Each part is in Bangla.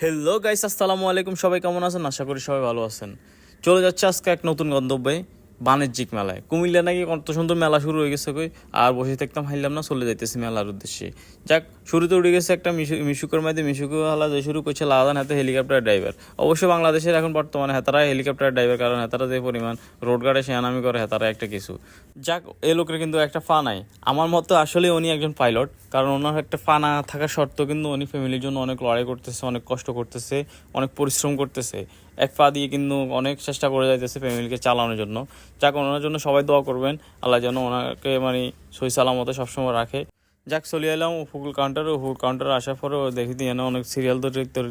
হ্যালো গাইস আসসালামু আলাইকুম। সবাই কেমন আছেন? আশা করি সবাই ভালো আছেন। চলে যাচ্ছে আজকে এক নতুন গন্তব্যে। বাণিজ্যিক মেলায়। কুমিল্লা নাকি কত সুন্দর মেলা শুরু হয়ে গেছে কই, আর বসে থাকতাম হাইলাম না, চলে যাইতেছি মেলার উদ্দেশ্যে। যাক, শুরুতে উঠে গেছে একটা মিশু, মিশুকের মধ্যে মিশুকে হালা যে শুরু করছে লাদান হাতে হেলিকপ্টার ড্রাইভার। অবশ্য বাংলাদেশের এখন বর্তমানে হেতারা হেলিকপ্টার ড্রাইভার, কারণ হেতারা যে পরিমাণ রোড গার্ডে সেনামি করে, হেতারা একটা কিছু। যাক, এ লোকের কিন্তু একটা ফা নাই। আমার মতো আসলে উনি একজন পাইলট, কারণ ওনার একটা ফা না থাকা সত্ত্বেও কিন্তু উনি ফ্যামিলির জন্য অনেক লড়াই করতেছে, অনেক কষ্ট করতেছে, অনেক পরিশ্রম করতেছে। এক পা দিয়ে কিন্তু অনেক চেষ্টা করে যাইতেছে ফ্যামিলিকে চালানোর জন্য। যাক, ওনার জন্য সবাই দোয়া করবেন। আল্লাহ যেন ওনাকে মানে সই সালামতে সবসময় রাখে। যাক, চলে এলাম ফুকুল কাউন্টার ফুকুল কাউন্টার আসার পরে দেখি দিয়ে না অনেক সিরিয়াল তো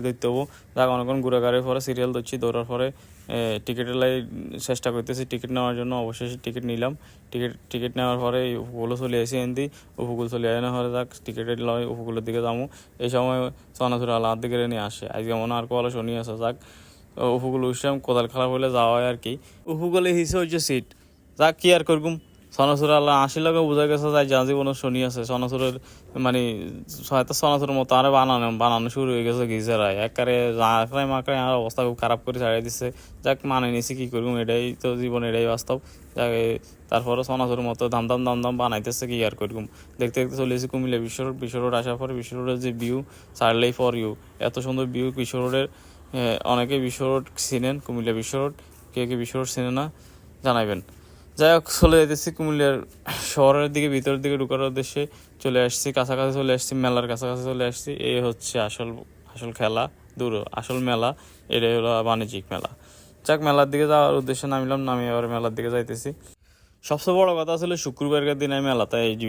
দেখতে হব। যাক, অনেকক্ষণ ঘুরে গাড়ির পরে সিরিয়াল ধরছি দৌড়ার পরে টিকিটের লাই চেষ্টা করতেছি। টিকিট নেওয়ার জন্য অবশেষে টিকিট নিলাম। টিকিট টিকিট নেওয়ার পরে উপকূলে চলে আসি এনদি। উপকূল চলে আসার পরে যাক, টিকিটের লয় উপকূলের দিকে যাব। এই সময় সনাসুর আল্লাহ দিকে নিয়ে আসে। আজকে মনে আর কল শনি আছে, যাক। উপকূল উঠলাম কোদাল খেলা হলে যাওয়া হয় আর কি। উপকূলে হিসে হচ্ছে সিট। যাক কি আর করগুম সনাসুর আল্লাহ আশি লগে বোঝা গেছে যাই যা জীবনে শনি আছে। সনাসুরের মানে হয়তো সনাসুরের মতো আরে বানানো বানানো শুরু হয়ে গেছে গিজারা একারে জাঁকড়ায় মাকড়ায় আর অবস্থা খুব খারাপ করে ছাড়িয়ে দিচ্ছে যাক মানে নিছি, কী করব এটাই তো জীবন, এটাই বাস্তব। যাক তারপরে সনাসুরের মতো দাম দাম দাম দাম বানাইতেছে, কি আর করগুম দেখতে দেখতে চলেছি কুমিল্লা বিশ্ব রোড বিশ্ব রোড আসার পর বিশ্ব রোডের যে ভিউ সারলেই ফর ইউ এত সুন্দর ভিউ বিশ্ব রোডের অনেকে বিশ্ব রোড চিনেন, কুমিল্লা বিশ্ব রোড কে কে বিশ্ব রোড চিনে না জানাবেন যাই হোক, চলে যেতেছি কুমিল্লার শহরের দিকে, ভিতরের দিকে ঢুকার উদ্দেশ্যে চলে আসছি, কাছাকাছি চলে আসছি, মেলার কাছাকাছি চলে আসছি। এই হচ্ছে আসল আসল খেলা, দূর, আসল মেলা, এটাই হলো বাণিজ্যিক মেলা। যাক, মেলার দিকে যাওয়ার উদ্দেশ্যে নামিলাম নামি আবার মেলার দিকে যাইতেছি। সবচেয়ে বড় কথা আসলে শুক্রবারের দিন আমি মেলাতে এই যে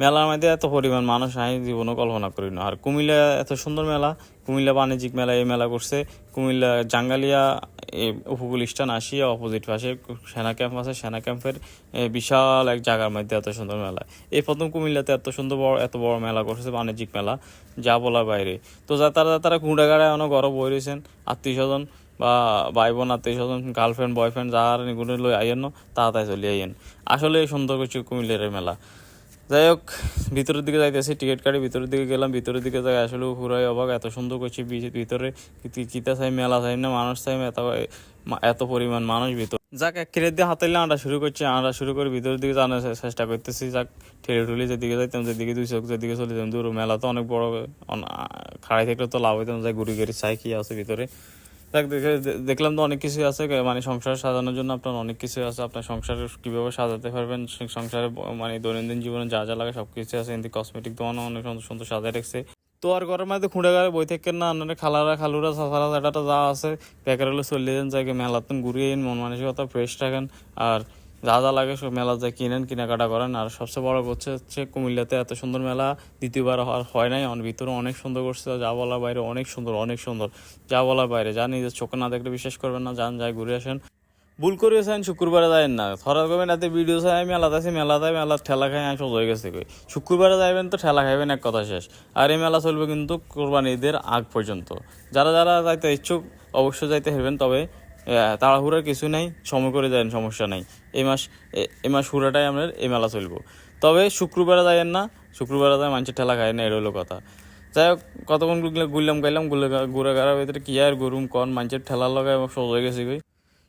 মেলার মধ্যে এত পরিমাণ মানুষ, আমি জীবনও কল্পনা করি না আর কুমিল্লা এত সুন্দর মেলা, কুমিল্লা বাণিজ্যিক মেলা এই মেলা করছে। কুমিল্লা জাঙ্গালিয়া উপকূল স্টান আসিয়া অপোজিট পাশে সেনা ক্যাম্প আছে। সেনা ক্যাম্পের বিশাল এক জায়গার মধ্যে এত সুন্দর মেলা। এই প্রথম কুমিল্লাতে এত সুন্দর বড়, এত বড় মেলা করছে বাণিজ্যিক মেলা, যা বলার বাইরে। তো যা তারা তারা কুঁড়াগাড়ায় অনেক গরম বই রয়েছেন আত্মীয় স্বজন বা ভাই বোন আত্মীয় স্বজন গার্লফ্রেন্ড বয়ফ্রেন্ড যার নিগুণে লই আইয়েন, তাড়াতাড়ি চলে আইয়েন। আসলে সুন্দর করছে কুমিল্লার মেলা। যাই হোক, ভিতরের দিকে যাইতেছি, টিকিট কাটি ভিতরের দিকে গেলাম, ভিতরের দিকে যাই আসলে পুরাই অবাক, এত সুন্দর করছি ভিতরে। কিতা চাই, মেলা চাই না, মানুষ চাই এত এত পরিমাণ মানুষ ভিতর। যাক, এক কিরের দিয়ে হাতাইলে আঁটা শুরু করছি আঁটা শুরু করে ভিতরের দিকে জানার চেষ্টা করতেছি। যাক, ঠেলে ঠুলে যেদিকে যাইতাম, যেদিকে দুই চোখ, যেদিকে চলে যেতাম, দূর। মেলা তো অনেক বড় খাড়াই থাকলে তো লাভ হইতাম যাই ঘুরি ঘুরি চাই, কি আছে ভিতরে। দেখ, দেখে দেখলাম তো অনেক কিছুই আছে মানে সংসার সাজানোর জন্য আপনার অনেক কিছুই আছে। আপনার সংসার কীভাবে সাজাতে পারবেন সংসারে মানে দৈনন্দিন জীবনে যা যা লাগে সব কিছু আছে। কিন্তু কসমেটিক দোকানও অনেক সুন্দর সুন্দর সাজায় রেখেছে। তো আর ঘরের মধ্যে খুঁড়ে গাড়ে বই থেকে না আপনার খালারা, খালুরা সাফারা যা আছে প্যাকেট হলে চলে যান জায়গায় মেলাতন, ঘুরিয়ে মন মানসিকতা ফ্রেশ থাকেন। আর যা যা লাগে সব মেলা যায় কিনেন, কেনাকাটা করেন। আর সবচেয়ে বড় হচ্ছে হচ্ছে কুমিল্লাতে এত সুন্দর মেলা দ্বিতীয়বার হয় নাই। অনেক ভিতরে অনেক সুন্দর করছে, যা বলার বাইরে অনেক সুন্দর অনেক সুন্দর। যা বলার বাইরে, যা নিজের চোখে না দেখলে বিশ্বাস করবেন না, যান যায় ঘুরে আসেন। ভুল করে করেছেন শুক্রবারে যাবেন না। ধরা করবেন এতে ভিডিও চাই, আমি মেলাতে আছি, মেলাতে মেলা ঠেলা খাই, আমি হয়ে গেছে কই। শুক্রবারে যাবেন তো ঠেলা খাইবেন, এক কথা শেষ। আর এই মেলা চলবে কিন্তু কোরবানি ঈদের আগ পর্যন্ত। যারা যারা যাইতে ইচ্ছুক, অবশ্যই যাইতে হেরবেন, তবে তাড়াহুড়ার কিছু নাই, সময় করে যাবেন সমস্যা নাই। এই মাস, এ- মাস হুড়াটাই আপনার এই মেলা চলবো। তবে শুক্রবারে যাবেন না, শুক্রবারে যায় মানুষের ঠেলা খায় না এটা হলো কথা। যাই হোক, কতক্ষণ গুল- গুললাম, গাইলাম ঘুরে গাড়ার ভিতরে কি আর গরুম কন মানুষের ঠেলা লগায় সোজা হয়ে গেছে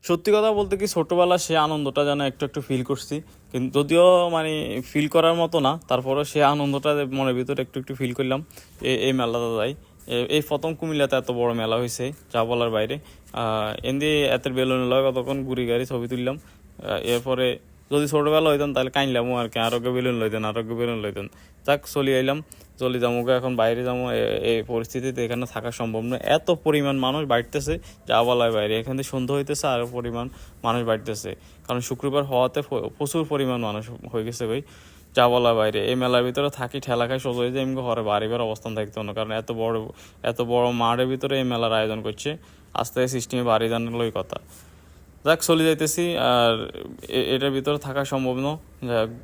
সত্যি কথা বলতে কি, ছোটোবেলা সে আনন্দটা যেন একটু একটু ফিল করছি, কিন্তু যদিও মানে ফিল করার মতো না তারপরে সে আনন্দটা মনের ভিতরে একটু একটু ফিল করলাম এই মেলাটা যাই। এই প্রথম কুমিল্লাতে এত বড় মেলা হয়েছে, যা বলার বাইরে। এমনি এত বেলুন লয় কতক্ষণ ঘুরি গাড়ি ছবি তুললাম। এরপরে যদি ছোটবেলা হইতাম, তাহলে কাইনলাম আর কি, আরোগ্য বেলুন লইতেন, আরোগ্য বেলুন লইতেন। যাক, চলি আইলাম, চলে যাব এখন বাইরে যাব এই পরিস্থিতিতে এখানে থাকা সম্ভব নয়। এত পরিমাণ মানুষ বাড়তেছে, যা বলার বাইরে। এখানে সন্ধ্যা হইতেছে, আরও পরিমাণ মানুষ বাড়তেছে। কারণ শুক্রবার হওয়াতে প্রচুর পরিমাণ মানুষ হয়ে গেছে ভাই বলার বাইরে। এই মেলার ভিতরে থাকি, ঠেলা খাই, সোজা হয়ে যায় এমনি ঘরে বাড়িবার অবস্থান থাকতে না কারণ এত বড় এত বড় মাঠের ভিতরে এই মেলার আয়োজন করছে। আস্তে আস্তে সিস্টেমে বাড়ি জানার কথা। যাক, চলে যাইতেছি। আর এটার ভিতরে থাকা সম্ভব না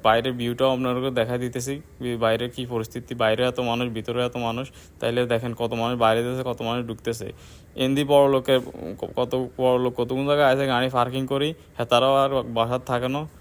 বাইরের ভিউটাও আপনাদেরকে দেখা দিতেছি বি- বাইরের কি পরিস্থিতি। বাইরে এত মানুষ, ভিতরে এত মানুষ। তাইলে দেখেন কত মানুষ বাইরে যেতেছে কত মানুষ ঢুকতেছে। এমনি বড় লোকের, কত বড় লোক, কতগুলো জায়গায় আছে, গাড়ি পার্কিং করি। হ্যাঁ তারাও আর বাসার থাকে না।